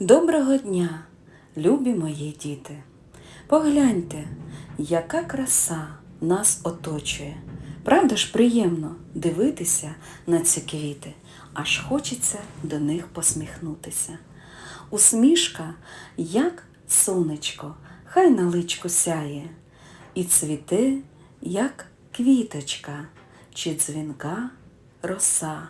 Доброго дня, любі мої діти! Погляньте, яка краса нас оточує. Правда ж приємно дивитися на ці квіти, аж хочеться до них посміхнутися. Усмішка, як сонечко, хай на личку сяє, і цвіте, як квіточка, чи дзвінка роса.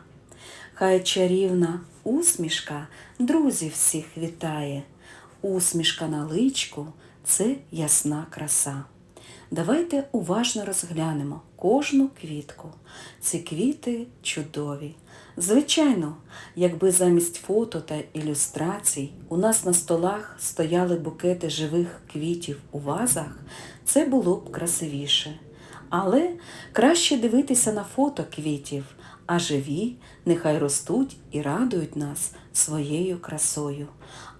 Хай чарівна усмішка друзів всіх вітає. Усмішка на личку це ясна краса. Давайте уважно розглянемо кожну квітку. Ці квіти чудові. Звичайно, якби замість фото та ілюстрацій у нас на столах стояли букети живих квітів у вазах, це було б красивіше. Але краще дивитися на фото квітів, а живі нехай ростуть і радують нас своєю красою.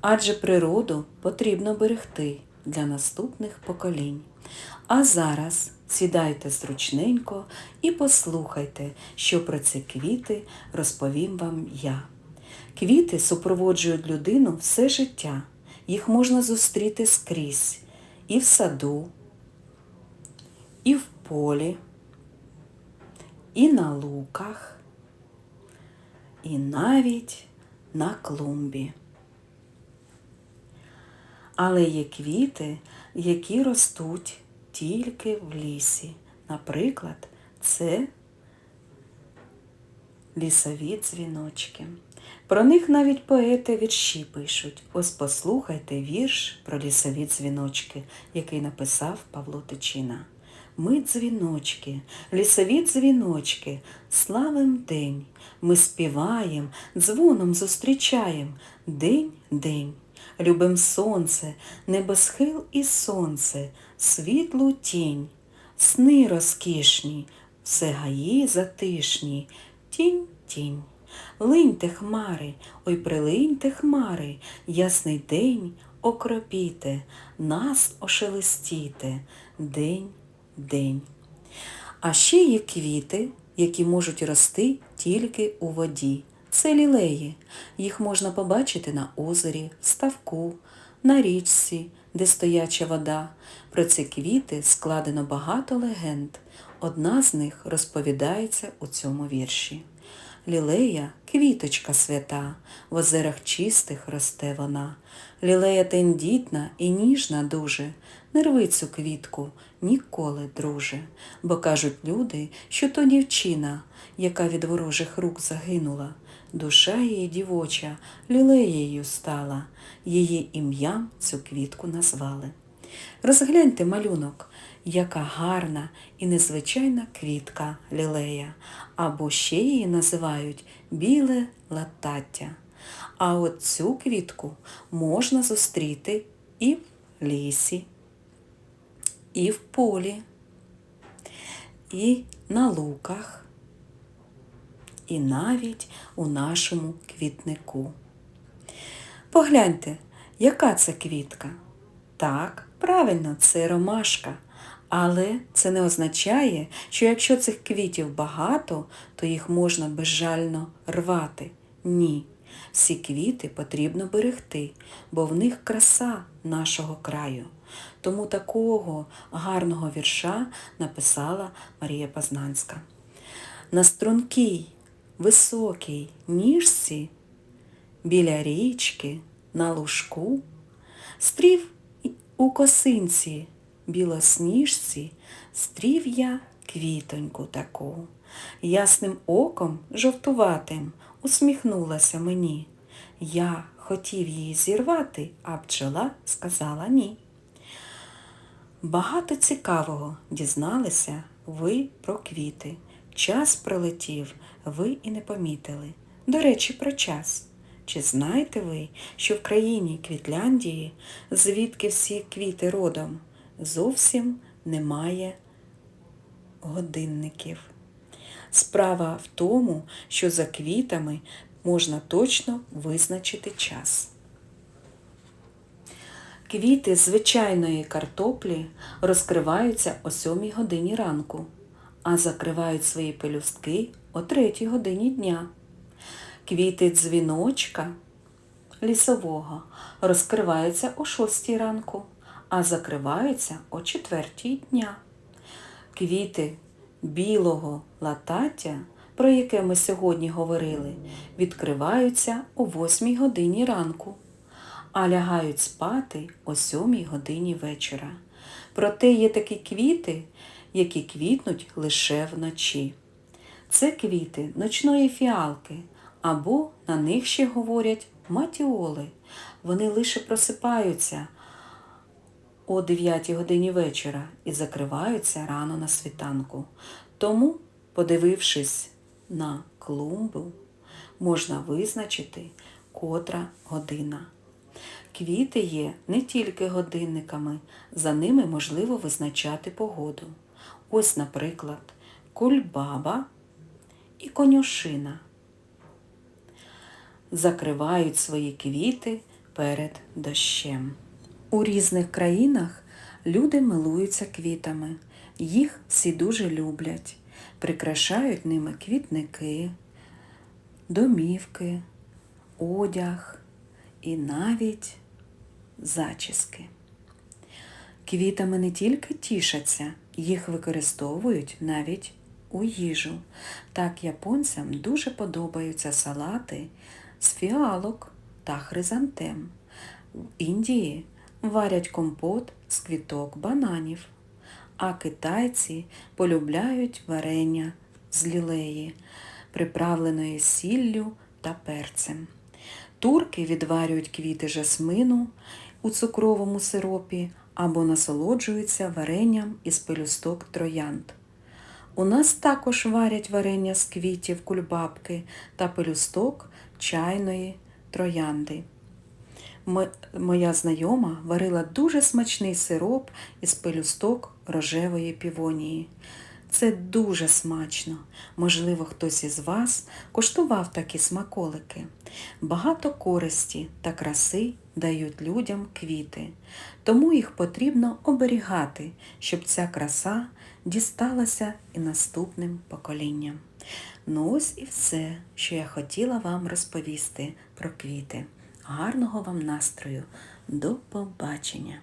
Адже природу потрібно берегти для наступних поколінь. А зараз сідайте зручненько і послухайте, що про ці квіти розповім вам я. Квіти супроводжують людину все життя. Їх можна зустріти скрізь і в саду, і в полі, і на луках, і навіть на клумбі. Але є квіти, які ростуть тільки в лісі. Наприклад, це лісові дзвіночки. Про них навіть поети вірші пишуть. Ось послухайте вірш про лісові дзвіночки, який написав Павло Тичина. Ми дзвіночки, лісові дзвіночки, славим день. Ми співаєм, дзвоном зустрічаєм день день. Любим сонце, небосхил і сонце, світлу тінь, сни розкішні, все гаї затишні, тінь тінь. Линьте хмари, ой прилиньте хмари, ясний день окропіте, нас ошелестіте, день день. А ще є квіти, які можуть рости тільки у воді. Це лілеї. Їх можна побачити на озері, ставку, на річці, де стояча вода. Про ці квіти складено багато легенд. Одна з них розповідається у цьому вірші. Лілея квіточка свята, в озерах чистих росте вона. Лілея тендітна і ніжна дуже, не рви цю квітку ніколи, друже, бо кажуть люди, що то дівчина, яка від ворожих рук загинула. Душа її дівоча лілеєю стала, її ім'ям цю квітку назвали. Розгляньте малюнок, яка гарна і незвичайна квітка лілея, або ще її називають біле латаття. А от цю квітку можна зустріти і в лісі, і в полі, і на луках, і навіть у нашому квітнику. Погляньте, яка це квітка? Так, правильно, це ромашка. Але це не означає, що якщо цих квітів багато, то їх можна безжально рвати. Ні. Всі квіти потрібно берегти, бо в них краса нашого краю. Тому такого гарного вірша написала Марія Познанська. На стрункій, високій ніжці біля річки на лужку стрів у косинці білосніжці стрів я квітоньку таку. Ясним оком жовтуватим усміхнулася мені. Я хотів її зірвати, а бджола сказала ні. Багато цікавого дізналися ви про квіти. Час пролетів, ви і не помітили. До речі, про час. Чи знаєте ви, що в країні Квітляндії, звідки всі квіти родом, зовсім немає годинників? Справа в тому, що за квітами можна точно визначити час. Квіти звичайної картоплі розкриваються о 7 годині ранку, а закривають свої пелюстки о 3 годині дня. Квіти дзвіночка лісового розкриваються о 6 ранку, а закриваються о 4 дня. Квіти білого латаття, про яке ми сьогодні говорили, відкриваються о 8 годині ранку, а лягають спати о 7 годині вечора. Проте є такі квіти, які квітнуть лише вночі. Це квіти ночної фіалки, або на них ще говорять матіоли. Вони лише просипаються о 9 годині вечора і закриваються рано на світанку. Тому, подивившись на клумбу, можна визначити, котра година. Квіти є не тільки годинниками, за ними можливо визначати погоду. Ось, наприклад, кульбаба і конюшина закривають свої квіти перед дощем. У різних країнах люди милуються квітами, їх всі дуже люблять, прикрашають ними квітники, домівки, одяг і навіть зачіски. Квітами не тільки тішаться, їх використовують навіть у їжу. Так японцям дуже подобаються салати з фіалок та хризантем. В Індії варять компот з квіток бананів, а китайці полюбляють варення з лілеї, приправленої сіллю та перцем. Турки відварюють квіти жасмину у цукровому сиропі або насолоджуються варенням із пелюсток троянд. У нас також варять варення з квітів кульбабки та пелюсток чайної троянди. Моя знайома варила дуже смачний сироп із пелюсток рожевої півонії. Це дуже смачно. Можливо, хтось із вас куштував такі смаколики. Багато користі та краси дають людям квіти, тому їх потрібно оберігати, щоб ця краса дісталася і наступним поколінням. Ну ось і все, що я хотіла вам розповісти про квіти. Гарного вам настрою. До побачення!